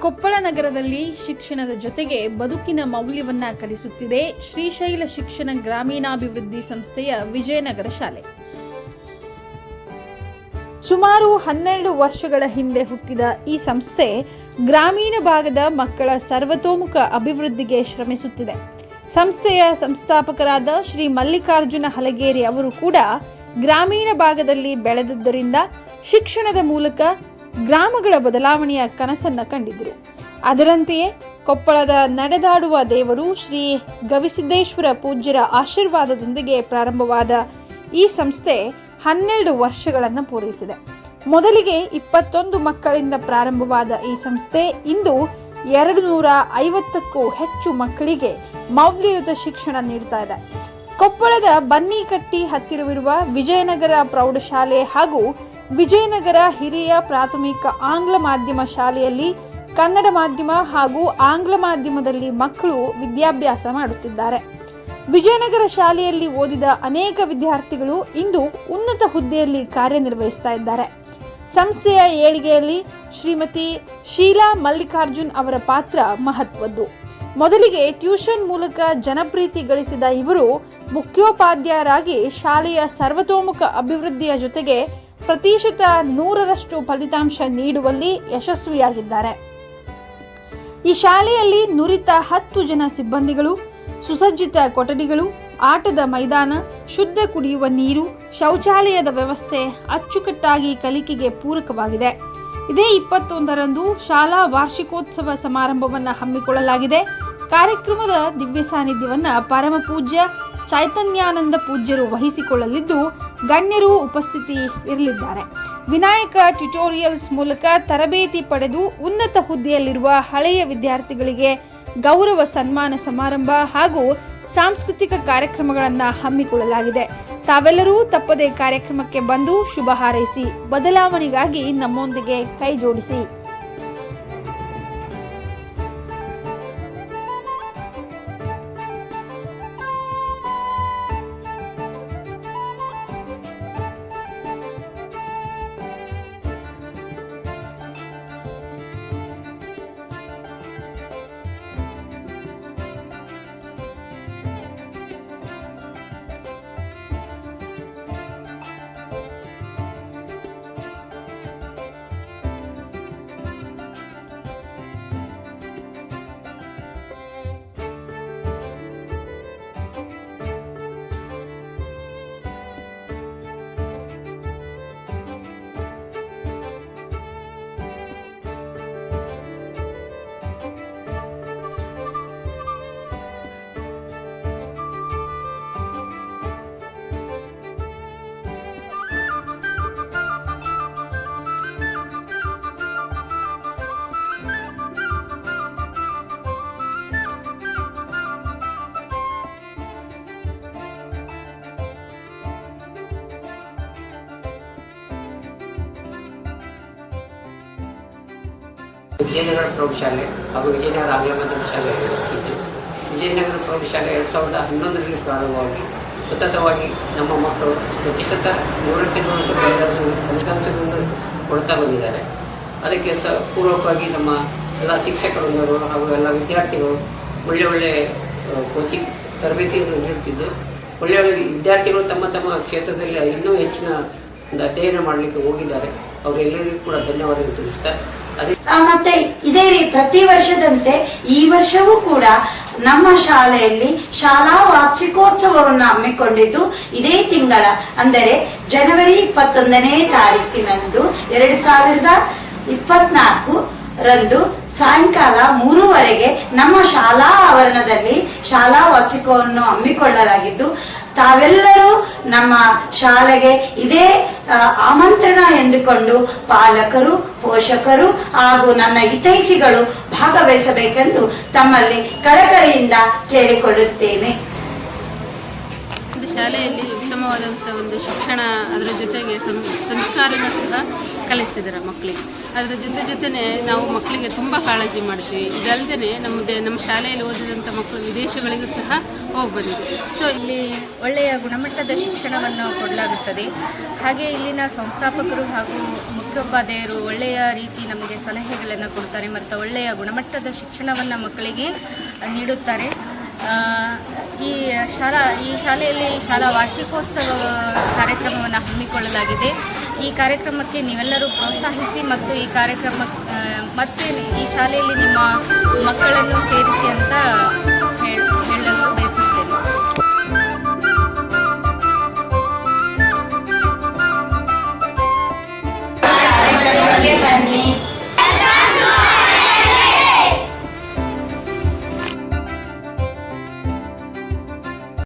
ಕೊಪ್ಪಳ ನಗರದಲ್ಲಿ ಶಿಕ್ಷಣದ ಜೊತೆಗೆ ಬದುಕಿನ ಮೌಲ್ಯವನ್ನ ಕಲಿಸುತ್ತಿದೆ ಶ್ರೀಶೈಲ ಶಿಕ್ಷಣ ಗ್ರಾಮೀಣಾಭಿವೃದ್ಧಿ ಸಂಸ್ಥೆಯ ವಿಜಯನಗರ ಶಾಲೆ. ಸುಮಾರು ಹನ್ನೆರಡು ವರ್ಷಗಳ ಹಿಂದೆ ಹುಟ್ಟಿದ ಈ ಸಂಸ್ಥೆ ಗ್ರಾಮೀಣ ಭಾಗದ ಮಕ್ಕಳ ಸರ್ವತೋಮುಖ ಅಭಿವೃದ್ಧಿಗೆ ಶ್ರಮಿಸುತ್ತಿದೆ. ಸಂಸ್ಥೆಯ ಸಂಸ್ಥಾಪಕರಾದ ಶ್ರೀ ಮಲ್ಲಿಕಾರ್ಜುನ ಹಲಗೇರಿ ಅವರು ಕೂಡ ಗ್ರಾಮೀಣ ಭಾಗದಲ್ಲಿ ಬೆಳೆದದ್ದರಿಂದ ಶಿಕ್ಷಣದ ಮೂಲಕ ಗ್ರಾಮಗಳ ಬದಲಾವಣೆಯ ಕನಸನ್ನ ಕಂಡಿದ್ದರು. ಅದರಂತೆಯೇ ಕೊಪ್ಪಳದ ನಡೆದಾಡುವ ದೇವರು ಶ್ರೀ ಗವಿಸಿದ್ದೇಶ್ವರ ಪೂಜ್ಯರ ಆಶೀರ್ವಾದದೊಂದಿಗೆ ಪ್ರಾರಂಭವಾದ ಈ ಸಂಸ್ಥೆ ಹನ್ನೆರಡು ವರ್ಷಗಳನ್ನು ಪೂರೈಸಿದೆ. ಮೊದಲಿಗೆ ಇಪ್ಪತ್ತೊಂದು ಮಕ್ಕಳಿಂದ ಪ್ರಾರಂಭವಾದ ಈ ಸಂಸ್ಥೆ ಇಂದು ಎರಡು ನೂರ ಐವತ್ತಕ್ಕೂ ಹೆಚ್ಚು ಮಕ್ಕಳಿಗೆ ಮೌಲ್ಯಯುತ ಶಿಕ್ಷಣ ನೀಡ್ತಾ ಇದೆ. ಕೊಪ್ಪಳದ ಬನ್ನಿಕಟ್ಟಿ ಹತ್ತಿರವಿರುವ ವಿಜಯನಗರ ಪ್ರೌಢಶಾಲೆ ಹಾಗೂ ವಿಜಯನಗರ ಹಿರಿಯ ಪ್ರಾಥಮಿಕ ಆಂಗ್ಲ ಮಾಧ್ಯಮ ಶಾಲೆಯಲ್ಲಿ ಕನ್ನಡ ಮಾಧ್ಯಮ ಹಾಗೂ ಆಂಗ್ಲ ಮಾಧ್ಯಮದಲ್ಲಿ ಮಕ್ಕಳು ವಿದ್ಯಾಭ್ಯಾಸ ಮಾಡುತ್ತಿದ್ದಾರೆ. ವಿಜಯನಗರ ಶಾಲೆಯಲ್ಲಿ ಓದಿದ ಅನೇಕ ವಿದ್ಯಾರ್ಥಿಗಳು ಇಂದು ಉನ್ನತ ಹುದ್ದೆಯಲ್ಲಿ ಕಾರ್ಯನಿರ್ವಹಿಸ್ತಾ ಇದ್ದಾರೆ. ಸಂಸ್ಥೆಯ ಏಳಿಗೆಯಲ್ಲಿ ಶ್ರೀಮತಿ ಶೀಲಾ ಮಲ್ಲಿಕಾರ್ಜುನ್ ಅವರ ಪಾತ್ರ ಮಹತ್ವದ್ದು. ಮೊದಲಿಗೆ ಟ್ಯೂಷನ್ ಮೂಲಕ ಜನಪ್ರೀತಿ ಗಳಿಸಿದ ಇವರು ಮುಖ್ಯೋಪಾಧ್ಯಾಯರಾಗಿ ಶಾಲೆಯ ಸರ್ವತೋಮುಖ ಅಭಿವೃದ್ಧಿಯ ಜೊತೆಗೆ ಪ್ರತಿಶತ ನೂರರಷ್ಟು ಫಲಿತಾಂಶ ನೀಡುವಲ್ಲಿ ಯಶಸ್ವಿಯಾಗಿದ್ದಾರೆ. ಈ ಶಾಲೆಯಲ್ಲಿ ನುರಿತ ಹತ್ತು ಜನ ಸಿಬ್ಬಂದಿಗಳು, ಸುಸಜ್ಜಿತ ಕೊಠಡಿಗಳು, ಆಟದ ಮೈದಾನ, ಶುದ್ಧ ಕುಡಿಯುವ ನೀರು, ಶೌಚಾಲಯದ ವ್ಯವಸ್ಥೆ ಅಚ್ಚುಕಟ್ಟಾಗಿ ಕಲಿಕೆಗೆ ಪೂರಕವಾಗಿದೆ. ಇದೇ ಇಪ್ಪತ್ತೊಂದರಂದು ಶಾಲಾ ವಾರ್ಷಿಕೋತ್ಸವ ಸಮಾರಂಭವನ್ನು ಹಮ್ಮಿಕೊಳ್ಳಲಾಗಿದೆ. ಕಾರ್ಯಕ್ರಮದ ದಿವ್ಯ ಸಾನ್ನಿಧ್ಯವನ್ನು ಪರಮ ಪೂಜ್ಯ ಚೈತನ್ಯಾನಂದ ಪೂಜ್ಯರು ವಹಿಸಿಕೊಳ್ಳಲಿದ್ದು ಗಣ್ಯರು ಉಪಸ್ಥಿತಿ ಇರಲಿದ್ದಾರೆ ವಿನಾಯಕ ಟ್ಯುಟೋರಿಯಲ್ಸ್ ಮೂಲಕ ತರಬೇತಿ ಪಡೆದು ಉನ್ನತ ಹುದ್ದೆಯಲ್ಲಿರುವ ಹಳೆಯ ವಿದ್ಯಾರ್ಥಿಗಳಿಗೆ ಗೌರವ ಸನ್ಮಾನ ಸಮಾರಂಭ ಹಾಗೂ ಸಾಂಸ್ಕೃತಿಕ ಕಾರ್ಯಕ್ರಮಗಳನ್ನು ಹಮ್ಮಿಕೊಳ್ಳಲಾಗಿದೆ. ತಾವೆಲ್ಲರೂ ತಪ್ಪದೆ ಕಾರ್ಯಕ್ರಮಕ್ಕೆ ಬಂದು ಶುಭ ಹಾರೈಸಿ, ಬದಲಾವಣೆಗಾಗಿ ನಮ್ಮೊಂದಿಗೆ ಕೈ ಜೋಡಿಸಿ. ವಿಜಯನಗರ ಪ್ರೌಢಶಾಲೆ ಹಾಗೂ ವಿಜಯನಗರ ಆಂಗ್ಲ ಶಾಲೆ ಇತ್ತು. ವಿಜಯನಗರ ಪ್ರೌಢಶಾಲೆ ಎರಡು ಸಾವಿರದ ಹನ್ನೊಂದರಲ್ಲಿ ಪ್ರಾರಂಭವಾಗಿ ಸತತವಾಗಿ ನಮ್ಮ ಮಕ್ಕಳು ಪ್ರತಿಶತ ನೂರಕ್ಕೆ ನೂರು ಫಲಿತಾಂಶ ಫಲಿತಾಂಶಗಳನ್ನು ಕೊಡ್ತಾ ಬಂದಿದ್ದಾರೆ. ಅದಕ್ಕೆ ಸ ಪೂರ್ವಕವಾಗಿ ನಮ್ಮ ಎಲ್ಲ ಶಿಕ್ಷಕರು ಹಾಗೂ ಎಲ್ಲ ವಿದ್ಯಾರ್ಥಿಗಳು ಒಳ್ಳೆ ಒಳ್ಳೆ ಕೋಚಿಂಗ್ ತರಬೇತಿಯನ್ನು ನೀಡುತ್ತಿದ್ದು, ಒಳ್ಳೆ ಒಳ್ಳೆ ವಿದ್ಯಾರ್ಥಿಗಳು ತಮ್ಮ ತಮ್ಮ ಕ್ಷೇತ್ರದಲ್ಲಿ ಇನ್ನೂ ಹೆಚ್ಚಿನ ಒಂದು ಅಧ್ಯಯನ ಮಾಡಲಿಕ್ಕೆ ಹೋಗಿದ್ದಾರೆ. ಅವರೆಲ್ಲರಿಗೂ ಕೂಡ ಧನ್ಯವಾದಗಳು ತಿಳಿಸ್ತಾ ಮತ್ತೆ ಇದೇ ರೀತಿ ಪ್ರತಿ ವರ್ಷದಂತೆ ಈ ವರ್ಷವೂ ಕೂಡ ನಮ್ಮ ಶಾಲೆಯಲ್ಲಿ ಶಾಲಾ ವಾರ್ಷಿಕೋತ್ಸವವನ್ನು ಹಮ್ಮಿಕೊಂಡಿದ್ದು ಇದೇ ತಿಂಗಳ, ಅಂದರೆ ಜನವರಿ ಇಪ್ಪತ್ತೊಂದನೇ ತಾರೀಕಿನಂದು ಎರಡು ಸಾವಿರದ ಇಪ್ಪತ್ನಾಲ್ಕು ರಂದು ಸಾಯಂಕಾಲ ಮೂರುವರೆಗೆ ನಮ್ಮ ಶಾಲಾ ಆವರಣದಲ್ಲಿ ಶಾಲಾ ವಾರ್ಷಿಕವನ್ನು ಹಮ್ಮಿಕೊಳ್ಳಲಾಗಿದ್ದು, ತಾವೆಲ್ಲರೂ ನಮ್ಮ ಶಾಲೆಗೆ ಇದೇ ಆಮಂತ್ರಣ ಎಂದುಕೊಂಡು ಪಾಲಕರು, ಪೋಷಕರು ಹಾಗೂ ನನ್ನ ಹಿತೈಷಿಗಳು ಭಾಗವಹಿಸಬೇಕೆಂದು ತಮ್ಮಲ್ಲಿ ಕಳಕಳಿಯಿಂದ ಕೇಳಿಕೊಳ್ಳುತ್ತೇನೆ. ಶಾಲೆಯಲ್ಲಿ ಉತ್ತಮವಾದಂಥ ಒಂದು ಶಿಕ್ಷಣ ಅದರ ಜೊತೆಗೆ ಸಂ ಸಂಸ್ಕಾರನೂ ಸಹ ಕಲಿಸ್ತಿದ್ದಾರೆ ಮಕ್ಕಳಿಗೆ. ಅದರ ಜೊತೆ ಜೊತೆನೆ ನಾವು ಮಕ್ಕಳಿಗೆ ತುಂಬ ಕಾಳಜಿ ಮಾಡ್ತೀವಿ. ಇದಲ್ಲದೆ ನಮಗೆ ನಮ್ಮ ಶಾಲೆಯಲ್ಲಿ ಓದಿದಂಥ ಮಕ್ಕಳು ವಿದೇಶಗಳಿಗೂ ಸಹ ಹೋಗಿ ಬಂದಿದೆ ಸೊ, ಇಲ್ಲಿ ಒಳ್ಳೆಯ ಗುಣಮಟ್ಟದ ಶಿಕ್ಷಣವನ್ನು ಕೊಡಲಾಗುತ್ತದೆ. ಹಾಗೆ ಇಲ್ಲಿನ ಸಂಸ್ಥಾಪಕರು ಹಾಗೂ ಮುಖ್ಯ ಮುಖ್ಯೋಪಾಧ್ಯಾಯರು ಒಳ್ಳೆಯ ರೀತಿ ನಮಗೆ ಸಲಹೆಗಳನ್ನು ಕೊಡ್ತಾರೆ ಮತ್ತು ಒಳ್ಳೆಯ ಗುಣಮಟ್ಟದ ಶಿಕ್ಷಣವನ್ನು ಮಕ್ಕಳಿಗೆ ನೀಡುತ್ತಾರೆ. ಶಾಲಾ, ಈ ಶಾಲೆಯಲ್ಲಿ ಶಾಲಾ ವಾರ್ಷಿಕೋತ್ಸವ ಕಾರ್ಯಕ್ರಮವನ್ನು ಹಮ್ಮಿಕೊಳ್ಳಲಾಗಿದೆ. ಈ ಕಾರ್ಯಕ್ರಮಕ್ಕೆ ನೀವೆಲ್ಲರೂ ಪ್ರೋತ್ಸಾಹಿಸಿ ಮತ್ತು ಈ ಕಾರ್ಯಕ್ರಮ ಮತ್ತೆ ಈ ಶಾಲೆಯಲ್ಲಿ ನಿಮ್ಮ ಮಕ್ಕಳನ್ನು ಸೇರಿಸಿ ಅಂತ ಹೇಳ, ಹೇಳಲು ಬಯಸುತ್ತೇನೆ. ಬನ್ನಿ.